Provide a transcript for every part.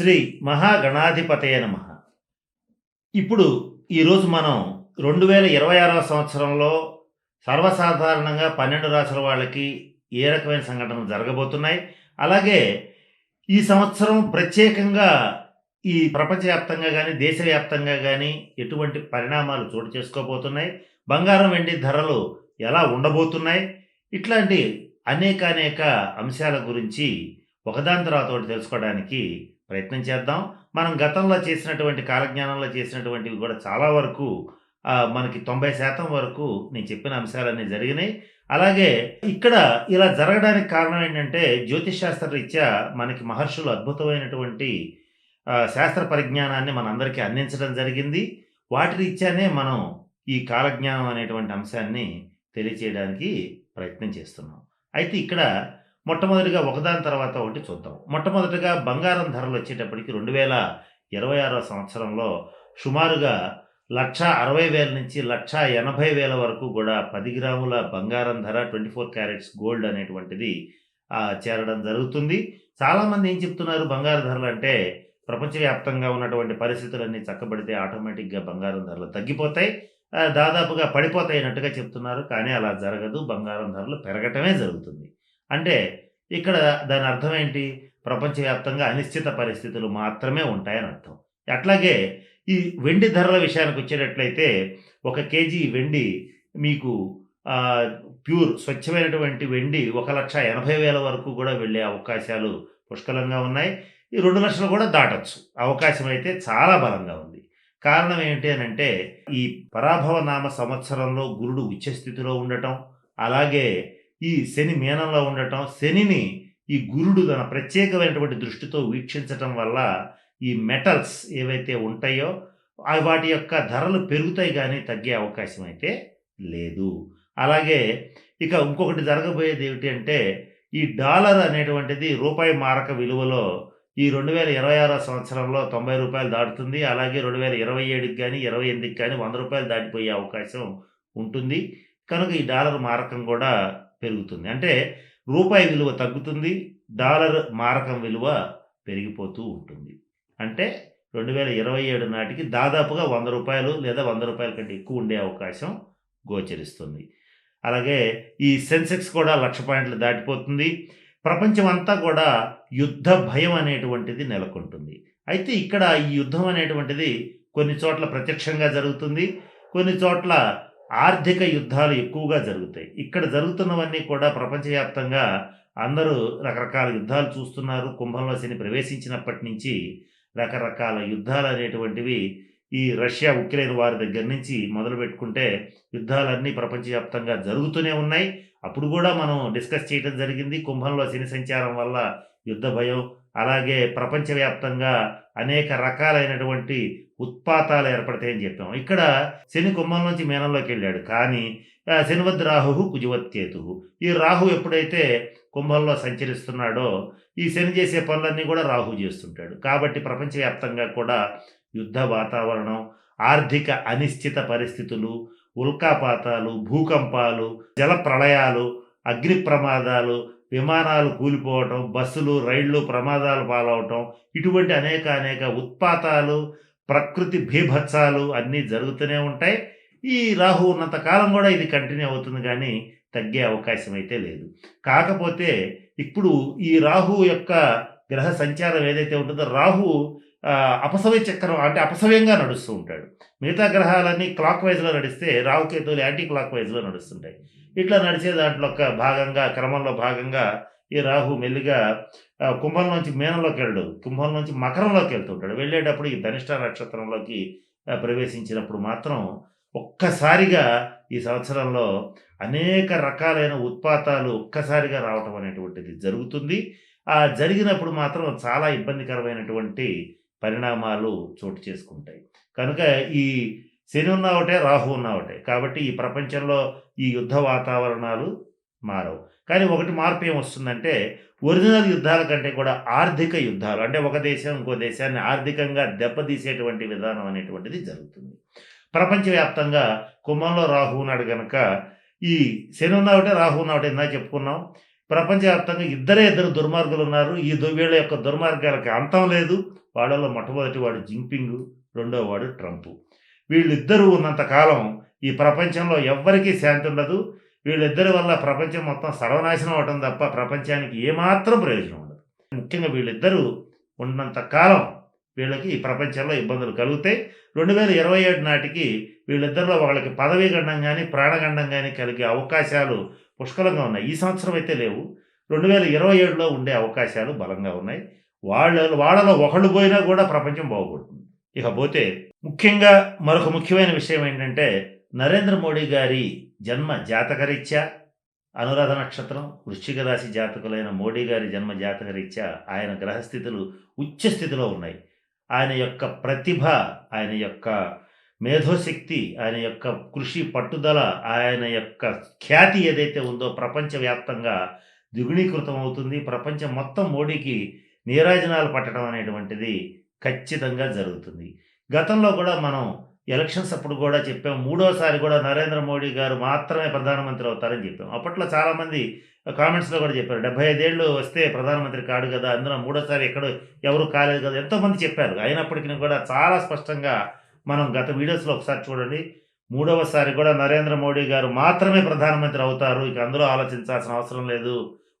శ్రీ మహాగణాధిపతయ నమ. ఇప్పుడు ఈరోజు మనం రెండు వేల ఇరవై ఆరవ సంవత్సరంలో సర్వసాధారణంగా పన్నెండు రాసుల వాళ్ళకి ఏ రకమైన సంఘటనలు జరగబోతున్నాయి? అలాగే ఈ సంవత్సరం ప్రత్యేకంగా ఈ ప్రపంచవ్యాప్తంగా కానీ దేశవ్యాప్తంగా కానీ ఎటువంటి పరిణామాలు చోటు చేసుకోబోతున్నాయి? బంగారం వెండి ధరలు ఎలా ఉండబోతున్నాయి? ఇట్లాంటి అనేక అనేక అంశాల గురించి ఒకదాని తర్వాత ఒకటి తెలుసుకోవడానికి ప్రయత్నం చేద్దాం. మనం గతంలో చేసినటువంటి కాలజ్ఞానంలో చేసినటువంటివి కూడా చాలా వరకు మనకి తొంభై శాతం వరకు నేను చెప్పిన అంశాలన్నీ జరిగినాయి. అలాగే ఇక్కడ ఇలా జరగడానికి కారణం ఏంటంటే జ్యోతిష్ శాస్త్ర రీత్యా మనకి మహర్షులు అద్భుతమైనటువంటి శాస్త్ర పరిజ్ఞానాన్ని మనందరికీ అందించడం జరిగింది. వాటి రీత్యానే మనం ఈ కాలజ్ఞానం అనేటువంటి అంశాన్ని తెలియచేయడానికి ప్రయత్నం చేస్తున్నాం. అయితే ఇక్కడ మొట్టమొదటిగా ఒకదాని తర్వాత ఒకటి చూద్దాం. మొట్టమొదటిగా బంగారం ధరలు వచ్చేటప్పటికి రెండు వేల ఇరవై ఆరో సంవత్సరంలో సుమారుగా లక్ష అరవై వేల నుంచి లక్ష ఎనభై వేల వరకు కూడా పది గ్రాముల బంగారం ధర ట్వంటీ ఫోర్ క్యారెట్స్ గోల్డ్ అనేటువంటిది చేరడం జరుగుతుంది. చాలామంది ఏం చెప్తున్నారు? బంగారు ధరలు అంటే ప్రపంచవ్యాప్తంగా ఉన్నటువంటి పరిస్థితులన్నీ చక్కబడితే ఆటోమేటిక్గా బంగారం ధరలు తగ్గిపోతాయి. దాదాపుగా పడిపోతాయినట్టుగా చెప్తున్నారు. కానీ అలా జరగదు. బంగారం ధరలు పెరగటమే జరుగుతుంది. అంటే ఇక్కడ దాని అర్థం ఏంటి? ప్రపంచవ్యాప్తంగా అనిశ్చిత పరిస్థితులు మాత్రమే ఉంటాయని అర్థం. అట్లాగే ఈ వెండి ధరల విషయానికి వచ్చేటట్లయితే ఒక కేజీ వెండి మీకు ప్యూర్ స్వచ్ఛమైనటువంటి వెండి ఒక లక్ష ఎనభై వేల వరకు కూడా వెళ్ళే అవకాశాలు పుష్కలంగా ఉన్నాయి. ఈ రెండు లక్షలు కూడా దాటచ్చు. అవకాశం అయితే చాలా బలంగా ఉంది. కారణం ఏంటి అని అంటే ఈ పరాభవ నామ సంవత్సరంలో గురుడు ఉచ్చస్థితిలో ఉండటం అలాగే ఈ శని మీనంలో ఉండటం శనిని ఈ గురుడు తన ప్రత్యేకమైనటువంటి దృష్టితో వీక్షించటం వల్ల ఈ మెటల్స్ ఏవైతే ఉంటాయో వాటి యొక్క ధరలు పెరుగుతాయి కానీ తగ్గే అవకాశం అయితే లేదు. అలాగే ఇక ఇంకొకటి జరగబోయేది ఏమిటి అంటే ఈ డాలర్ అనేటువంటిది రూపాయి మారక విలువలో ఈ రెండు వేల ఇరవై ఆరో సంవత్సరంలో తొంభై రూపాయలు దాటుతుంది. అలాగే రెండు వేల ఇరవై ఏడుకి కానీ ఇరవై ఎనిమిదికి కానీ వంద రూపాయలు దాటిపోయే అవకాశం ఉంటుంది. కనుక ఈ డాలర్ మారకం కూడా పెరుగుతుంది. అంటే రూపాయి విలువ తగ్గుతుంది డాలర్ మారకం విలువ పెరిగిపోతూ ఉంటుంది. అంటే రెండు వేల ఇరవై ఏడు నాటికి దాదాపుగా వంద రూపాయలు లేదా వంద రూపాయల కంటే ఎక్కువ ఉండే అవకాశం గోచరిస్తుంది. అలాగే ఈ సెన్సెక్స్ కూడా లక్ష పాయింట్లు దాటిపోతుంది. ప్రపంచం అంతా కూడా యుద్ధ భయం అనేటువంటిది నెలకొంటుంది. అయితే ఇక్కడ ఈ యుద్ధం అనేటువంటిది కొన్ని చోట్ల ప్రత్యక్షంగా జరుగుతుంది కొన్ని చోట్ల ఆర్థిక యుద్ధాలు ఎక్కువగా జరుగుతాయి. ఇక్కడ జరుగుతున్నవన్నీ కూడా ప్రపంచవ్యాప్తంగా అందరూ రకరకాల యుద్ధాలు చూస్తున్నారు. కుంభంలో శని ప్రవేశించినప్పటి నుంచి రకరకాల యుద్ధాలు అనేటువంటివి ఈ రష్యా ఉక్రెయిన్ వారి దగ్గర నుంచి మొదలు పెట్టుకుంటే యుద్ధాలన్నీ ప్రపంచవ్యాప్తంగా జరుగుతూనే ఉన్నాయి. అప్పుడు కూడా మనం డిస్కస్ చేయడం జరిగింది. కుంభంలో శని సంచారం వల్ల యుద్ధ భయం అలాగే ప్రపంచవ్యాప్తంగా అనేక రకాలైనటువంటి ఉత్పాతాలు ఏర్పడతాయని చెప్పాము. ఇక్కడ శని కుంభం నుంచి మీనంలోకి వెళ్ళాడు. కానీ శనివద్ రాహు కుజవత్కేతు ఈ రాహు ఎప్పుడైతే కుంభంలో సంచరిస్తున్నాడో ఈ శని చేసే పనులన్నీ కూడా రాహు చేస్తుంటాడు. కాబట్టి ప్రపంచవ్యాప్తంగా కూడా యుద్ధ వాతావరణం ఆర్థిక అనిశ్చిత పరిస్థితులు ఉల్కాపాతాలు భూకంపాలు జల ప్రళయాలు అగ్ని ప్రమాదాలు విమానాలు కూలిపోవటం బస్సులు రైళ్ళు ప్రమాదాలు పాలవటం ఇటువంటి అనేక అనేక ఉత్పాతాలు ప్రకృతి భీభత్సాలు అన్నీ జరుగుతూనే ఉంటాయి. ఈ రాహు ఉన్నంత కాలం కూడా ఇది కంటిన్యూ అవుతుంది కానీ తగ్గే అవకాశం అయితే లేదు. కాకపోతే ఇప్పుడు ఈ రాహు యొక్క గ్రహ సంచారం ఏదైతే ఉంటుందో రాహు అపసవ్య చక్రం అంటే అపసవ్యంగా నడుస్తూ ఉంటాడు. మిగతా గ్రహాలన్నీ క్లాక్ వైజ్లో నడిస్తే రాహుకేతువులు యాంటీ క్లాక్ వైజ్లో నడుస్తుంటాయి. ఇట్లా నడిచే దాంట్లో ఒక భాగంగా క్రమంలో భాగంగా ఈ రాహు మెల్లిగా కుంభం నుంచి మీనంలోకి వెళ్ళడు. కుంభం నుంచి మకరంలోకి వెళ్తుంటాడు. వెళ్ళేటప్పుడు ఈ ధనిష్ట నక్షత్రంలోకి ప్రవేశించినప్పుడు మాత్రం ఒక్కసారిగా ఈ సంవత్సరంలో అనేక రకాలైన ఉత్పాతాలు ఒక్కసారిగా రావటం అనేటువంటిది జరుగుతుంది. ఆ జరిగినప్పుడు మాత్రం చాలా ఇబ్బందికరమైనటువంటి పరిణామాలు చోటు చేసుకుంటాయి. కనుక ఈ శని ఉన్న ఒకటే రాహు ఉన్నా ఒకటే. కాబట్టి ఈ ప్రపంచంలో ఈ యుద్ధ వాతావరణాలు మారవు. కానీ ఒకటి మార్పు ఏం వస్తుందంటే ఒరిజినల్ యుద్ధాల కంటే కూడా ఆర్థిక యుద్ధాలు అంటే ఒక దేశం ఇంకో దేశాన్ని ఆర్థికంగా దెబ్బతీసేటువంటి విధానం అనేటువంటిది జరుగుతుంది. ప్రపంచవ్యాప్తంగా కుంభంలో రాహు ఉన్నాడు కనుక ఈ శని ఉన్నా ఒకటే రాహు ఉన్న ఒకటే ఇందా చెప్పుకున్నాం. ప్రపంచవ్యాప్తంగా ఇద్దరే ఇద్దరు దుర్మార్గులు ఉన్నారు. ఈ దు- వీళ్ళ యొక్క దుర్మార్గాలకి అంతం లేదు. వాళ్ళలో మొట్టమొదటి వాడు జింపింగ్ రెండో వాడు ట్రంప్. వీళ్ళిద్దరూ ఉన్నంత కాలం ఈ ప్రపంచంలో ఎవ్వరికీ శాంతి ఉండదు. వీళ్ళిద్దరి వల్ల ప్రపంచం మొత్తం సర్వనాశనం అవటం తప్ప ప్రపంచానికి ఏమాత్రం ప్రయోజనం ఉండదు. ముఖ్యంగా వీళ్ళిద్దరూ ఉన్నంత కాలం వీళ్ళకి ఈ ప్రపంచంలో ఇబ్బందులు కలుగుతాయి. రెండు వేల ఇరవై ఏడు నాటికి వీళ్ళిద్దరిలో వాళ్ళకి పదవీ గండం కానీ ప్రాణగండం కానీ కలిగే అవకాశాలు పుష్కలంగా ఉన్నాయి. ఈ సంవత్సరం అయితే లేవు. రెండు వేల ఇరవై ఏడులో ఉండే అవకాశాలు బలంగా ఉన్నాయి. వాళ్ళ వాళ్ళలో ఒకళ్ళు పోయినా కూడా ప్రపంచం బాగుపడుతుంది. ఇకపోతే ముఖ్యంగా మరొక ముఖ్యమైన విషయం ఏంటంటే నరేంద్ర మోడీ గారి జన్మ జాతకరీత్యా అనురాధ నక్షత్రం వృశ్చిక రాశి జాతకులైన మోడీ గారి జన్మ జాతకరీత్యా ఆయన గ్రహస్థితులు ఉచ్చస్థితిలో ఉన్నాయి. ఆయన యొక్క ప్రతిభ ఆయన యొక్క మేధోశక్తి ఆయన యొక్క కృషి పట్టుదల ఆయన యొక్క ఖ్యాతి ఏదైతే ఉందో ప్రపంచవ్యాప్తంగా ద్విగుణీకృతం అవుతుంది. ప్రపంచం మొత్తం మోడీకి నీరాజనాలు పట్టడం అనేటువంటిది ఖచ్చితంగా జరుగుతుంది. గతంలో కూడా మనం ఎలక్షన్స్ అప్పుడు కూడా చెప్పాం మూడోసారి కూడా నరేంద్ర మోడీ గారు మాత్రమే ప్రధానమంత్రి అవుతారని చెప్పాం. అప్పట్లో చాలామంది కామెంట్స్లో కూడా చెప్పారు డెబ్బై ఐదేళ్ళు వస్తే ప్రధానమంత్రి కాడు కదా అందులో మూడోసారి ఎక్కడ ఎవరు కాలేదు కదా ఎంతోమంది చెప్పారు. అయినప్పటికీ కూడా చాలా స్పష్టంగా మనం గత వీడియోస్లో ఒకసారి చూడండి మూడవసారి కూడా నరేంద్ర మోడీ గారు మాత్రమే ప్రధానమంత్రి అవుతారు ఇక అందులో ఆలోచించాల్సిన అవసరం లేదు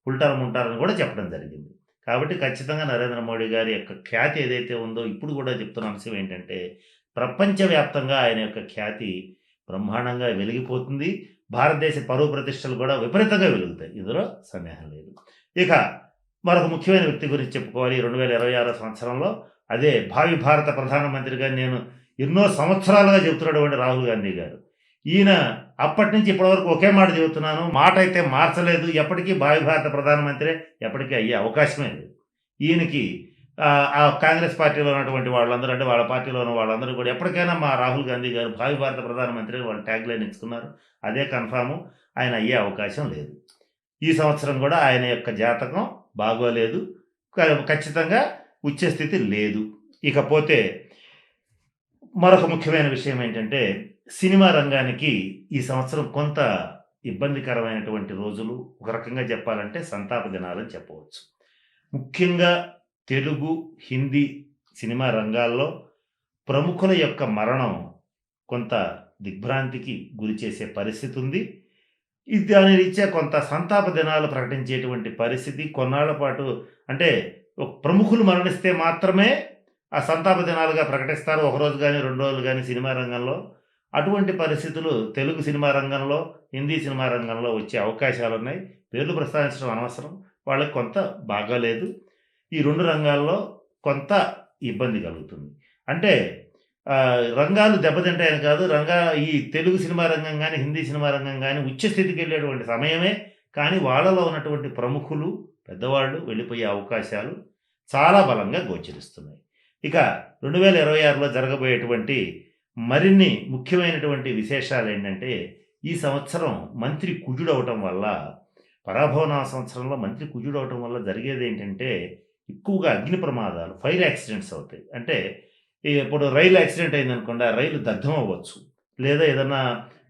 ఫుల్ టర్మ్ ఉంటారని కూడా చెప్పడం జరిగింది. కాబట్టి ఖచ్చితంగా నరేంద్ర మోడీ గారి యొక్క ఖ్యాతి ఏదైతే ఉందో ఇప్పుడు కూడా చెప్తున్న అంశం ఏంటంటే ప్రపంచవ్యాప్తంగా ఆయన యొక్క ఖ్యాతి బ్రహ్మాండంగా వెలిగిపోతుంది. భారతదేశ పరువు ప్రతిష్టలు కూడా విపరీతంగా వెలుగుతాయి. ఇందులో సందేహం లేదు. ఇక మరొక ముఖ్యమైన వ్యక్తి గురించి చెప్పుకోవాలి. రెండు వేల ఇరవై ఆరో సంవత్సరంలో అదే భావి భారత ప్రధానమంత్రిగా నేను ఎన్నో సంవత్సరాలుగా చెబుతున్నటువంటి రాహుల్ గాంధీ గారు. ఈయన అప్పటి నుంచి ఇప్పటివరకు ఒకే మాట చెబుతున్నాను మాట అయితే మార్చలేదు. ఎప్పటికీ భావి భారత ప్రధానమంత్రి ఎప్పటికీ అయ్యే అవకాశమే లేదు. ఈయనకి ఆ, కాంగ్రెస్ పార్టీలో ఉన్నటువంటి వాళ్ళందరూ అంటే వాళ్ళ పార్టీలో ఉన్న వాళ్ళందరూ కూడా ఎప్పటికైనా మా రాహుల్ గాంధీ గారు భావి భారత ప్రధానమంత్రి వాళ్ళు ట్యాగ్ లైన్ ఇచ్చుకున్నారు అదే కన్ఫాము ఆయన అయ్యే అవకాశం లేదు. ఈ సంవత్సరం కూడా ఆయన యొక్క జాతకం బాగోలేదు. ఖచ్చితంగా వచ్చే స్థితి లేదు. ఇకపోతే మరొక ముఖ్యమైన విషయం ఏంటంటే సినిమా రంగానికి ఈ సంవత్సరం కొంత ఇబ్బందికరమైనటువంటి రోజులు. ఒక రకంగా చెప్పాలంటే సంతాప దినాలని చెప్పవచ్చు. ముఖ్యంగా తెలుగు హిందీ సినిమా రంగాల్లో ప్రముఖుల యొక్క మరణం కొంత దిగ్భ్రాంతికి గురి చేసే పరిస్థితి ఉంది. ఇది దాని రీత్యా కొంత సంతాప దినాలు ప్రకటించేటువంటి పరిస్థితి. కొన్నాళ్ళ పాటు అంటే ప్రముఖులు మరణిస్తే మాత్రమే ఆ సంతాప దినాలుగా ప్రకటిస్తారు. ఒక రోజు కానీ రెండు రోజులు కానీ సినిమా రంగంలో అటువంటి పరిస్థితులు తెలుగు సినిమా రంగంలో హిందీ సినిమా రంగంలో వచ్చే అవకాశాలు ఉన్నాయి పేర్లు ప్రస్తావించడం అనవసరం. వాళ్ళకి కొంత బాగాలేదు ఈ రెండు రంగాల్లో కొంత ఇబ్బంది కలుగుతుంది. అంటే రంగాలు దెబ్బతింటాయని కాదు రంగా ఈ తెలుగు సినిమా రంగం కానీ హిందీ సినిమా రంగం కానీ ఉచ్చస్థితికి వెళ్ళేటువంటి సమయమే. కానీ వాళ్ళలో ఉన్నటువంటి ప్రముఖులు పెద్దవాళ్ళు వెళ్ళిపోయే అవకాశాలు చాలా బలంగా గోచరిస్తున్నాయి. ఇక రెండు వేల ఇరవై ఆరులో జరగబోయేటువంటి మరిన్ని ముఖ్యమైనటువంటి విశేషాలు ఏంటంటే ఈ సంవత్సరం మంత్రి కుజుడవటం వల్ల పరాభవన సంవత్సరంలో మంత్రి కుజుడవటం వల్ల జరిగేది ఏంటంటే ఎక్కువగా అగ్ని ప్రమాదాలు ఫైర్ యాక్సిడెంట్స్ అవుతాయి. అంటే ఇప్పుడు రైలు యాక్సిడెంట్ అయిందనుకోండి ఆ రైలు దగ్ధం అవ్వచ్చు. లేదా ఏదైనా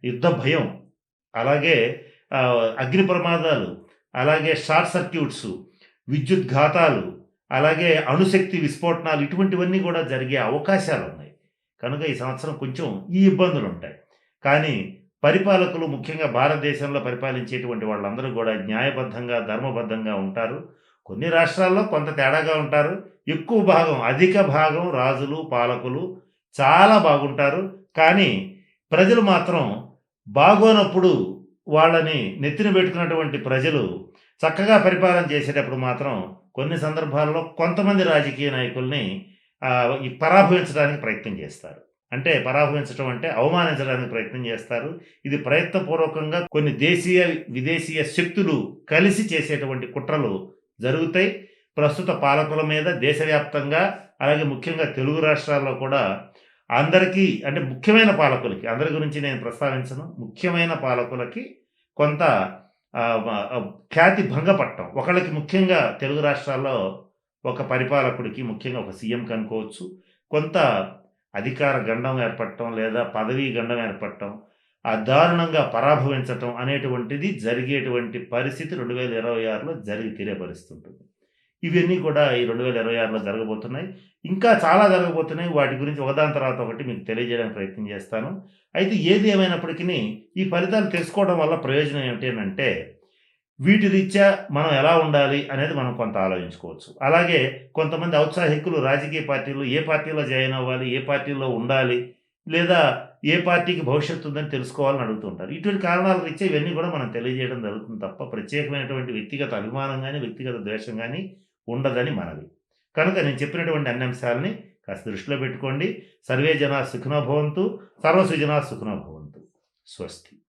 యుద్ధ భయం అలాగే అగ్ని ప్రమాదాలు అలాగే షార్ట్ సర్క్యూట్స్ విద్యుత్ ఘాతాలు అలాగే అణుశక్తి విస్ఫోటనాలు ఇటువంటివన్నీ కూడా జరిగే అవకాశాలు ఉన్నాయి కనుక ఈ సంవత్సరం కొంచెం ఈ ఇబ్బందులు ఉంటాయి. కానీ పరిపాలకులు ముఖ్యంగా భారతదేశంలో పరిపాలించేటువంటి వాళ్ళందరూ కూడా న్యాయబద్ధంగా ధర్మబద్ధంగా ఉంటారు. కొన్ని రాష్ట్రాల్లో కొంత తేడాగా ఉంటారు. ఎక్కువ భాగం అధిక భాగం రాజులు పాలకులు చాలా బాగుంటారు. కానీ ప్రజలు మాత్రం బాగోనప్పుడు వాళ్ళని నెత్తిన పెట్టుకున్నటువంటి ప్రజలు చక్కగా పరిపాలన చేసేటప్పుడు మాత్రం కొన్ని సందర్భాల్లో కొంతమంది రాజకీయ నాయకుల్ని పరాభవించడానికి ప్రయత్నం చేస్తారు. అంటే పరాభవించడం అంటే అవమానించడానికి ప్రయత్నం చేస్తారు. ఇది ప్రయత్నపూర్వకంగా కొన్ని దేశీయ విదేశీయ శక్తులు కలిసి చేసేటువంటి కుట్రలు జరుగుతాయి. ప్రస్తుత పాలకుల మీద దేశవ్యాప్తంగా అలాగే ముఖ్యంగా తెలుగు రాష్ట్రాల్లో కూడా అందరికీ అంటే ముఖ్యమైన పాలకులకి అందరి గురించి నేను ప్రస్తావించను ముఖ్యమైన పాలకులకి కొంత ఖ్యాతి భంగపడటం ఒకళ్ళకి ముఖ్యంగా తెలుగు రాష్ట్రాల్లో ఒక పరిపాలకుడికి ముఖ్యంగా ఒక సీఎం కనుకోవచ్చు కొంత అధికార గండం ఏర్పడటం లేదా పదవీ గండం ఏర్పడటం ఆ దారుణంగా పరాభవించటం అనేటువంటిది జరిగేటువంటి పరిస్థితి రెండు వేల ఇరవై ఆరులో జరిగి తీరే పరిస్థితి ఉంటుంది. ఇవన్నీ కూడా ఈ రెండు వేల ఇరవై ఆరులో జరగబోతున్నాయి. ఇంకా చాలా జరగబోతున్నాయి. వాటి గురించి ఒకదాని తర్వాత ఒకటి మీకు తెలియజేయడానికి ప్రయత్నం చేస్తాను. అయితే ఏది ఏమైనప్పటికీ ఈ ఫలితాలు తెలుసుకోవడం వల్ల ప్రయోజనం ఏమిటి అని అంటే వీటి రీత్యా మనం ఎలా ఉండాలి అనేది మనం కొంత ఆలోచించుకోవచ్చు. అలాగే కొంతమంది ఔత్సాహికులు రాజకీయ పార్టీలు ఏ పార్టీలో జాయిన్ అవ్వాలి ఏ పార్టీలో ఉండాలి లేదా ఏ పార్టీకి భవిష్యత్తు ఉందని తెలుసుకోవాలని అడుగుతుంటారు. ఇటువంటి కారణాల రీత్యా ఇవన్నీ కూడా మనం తెలియజేయడం జరుగుతుంది తప్ప ప్రత్యేకమైనటువంటి వ్యక్తిగత అభిమానం కానీ వ్యక్తిగత ద్వేషం కానీ ఉండదని మనది కనుక నేను చెప్పినటువంటి అన్ని అంశాలని కాస్త దృష్టిలో పెట్టుకోండి. సర్వే జనా సుఖనో భవంతు సర్వసుజనా సుఖనో భవంతు. స్వస్తి.